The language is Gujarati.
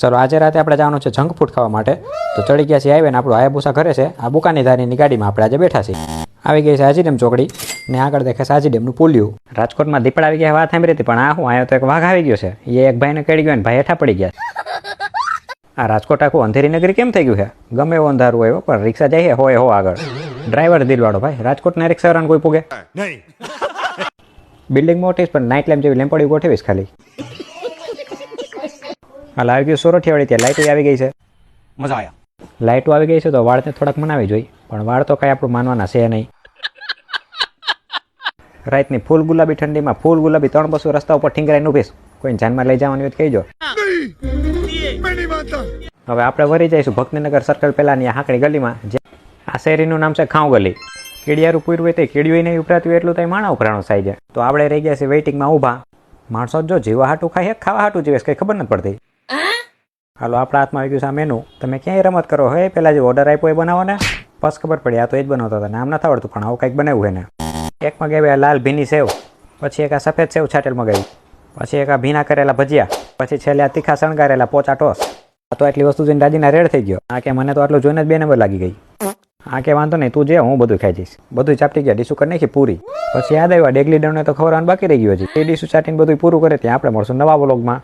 ચલો આજે રાતે આપણે જવાનું છે જંક ફૂડ ખાવા માટે. તો ચડી ગયા છીએ આવીને આપણું આયાબુસા ઘરે છે. આ બુકાની ધારીની ગાડીમાં આપણે આજે બેઠા છીએ. આવી ગઈ છે હાજી ડેમ ચોકડી ને આગળ દેખાય છે હાજી ડેમનું પુલિયું. રાજકોટમાં દીપડા આવી ગયા વાત સાંભળી હતી પણ આ હું આવ્યો તો એક વાઘ આવી ગયો છે. એ એક ભાઈને કહી ગયો ને ભાઈ હેઠા પડી ગયા. આ રાજકોટ આખું અંધેરી નગરી કેમ થઈ ગયું છે? ગમે એવો અંધારું હોય પણ રિક્ષા જાય છે હોય હો આગળ. ડ્રાઈવર દિલવાળો ભાઈ રાજકોટના રિક્ષાવાળાને કોઈ પૂગે? બિલ્ડિંગ મોટી પણ નાઇટ લેમ્પ જેવી લેમ્પડી ગોઠવીશ ખાલી. હાલ આવી ગયું સોરઠિયાવાળી ત્યાં લાઇટો આવી ગઈ છે. મજા આવ્યા લાઇટો આવી ગઈ છે તો વાળને થોડાક મનાવી જોઈ. પણ વાળ તો કાંઈ આપણું માનવાના છે નહીં. રાતની ફૂલ ગુલાબી ઠંડીમાં ફૂલ ગુલાબી ત્રણ બસો રસ્તા ઉપર ઠીંગરાઈને ઊભીશ કોઈને જાનમાં લઈ જવાની હોય કહીજો. હવે આપણે વરી જઈશું ભક્તિનગર સર્કલ પહેલાની આ હાંકડી ગલીમાં જે આ શેરીનું નામ છે ખાઉ ગલી. કેડિયારું પૂર્યું હોય તે કેડિયું નહીં ઉપરાતું હોય એટલું તો માણા ઉપરાણું થાય છે. તો આપણે રહી ગયા છે વેઇટિંગમાં ઊભા. માણસો જો જીવા હાટું ખાય ખાવા હાટું જીવે કંઈ ખબર નથી પડતી. હાલો, આપણા હાથમાં આવી ગયું છે મેનુ તમે ક્યાંય રમત કરો, હે? પહેલાં જે ઓર્ડર આપ્યો એ બનાવો ને. બસ ખબર પડી, આ તો એ જ બનાવતા હતા નામ નથી આવડતું, પણ આવું કંઈક બનાવ્યું એને એક મગાવ્યા લાલ ભીની સેવ, પછી એક આ સફેદ સેવ છાટેલ મગાવી. પછી એક આ ભીના કરેલા ભજીયા, પછી છેલ્લે આ તીખા શણગારેલા પોચા ટોસ. આ તો આટલી વસ્તુ જોઈને દાદીના રેડ થઈ ગયો. આ કે મને તો આટલું જોઈને જ બે નંબર લાગી ગઈ. આ કે વાંધો નહીં, તું જે, હું બધું ખાઈ જઈશ. બધું ચાપટી ગયા, ડીશું કરી નાખી પૂરી. પછી યાદ આવ્યા ડેગલી ડણને તો ખવડાવવાનું બાકી રહી ગયું છે એ ડીશું ચાટીને બધું પૂરું કરે, ત્યાં આપણે મળશું નવા બ્લોગમાં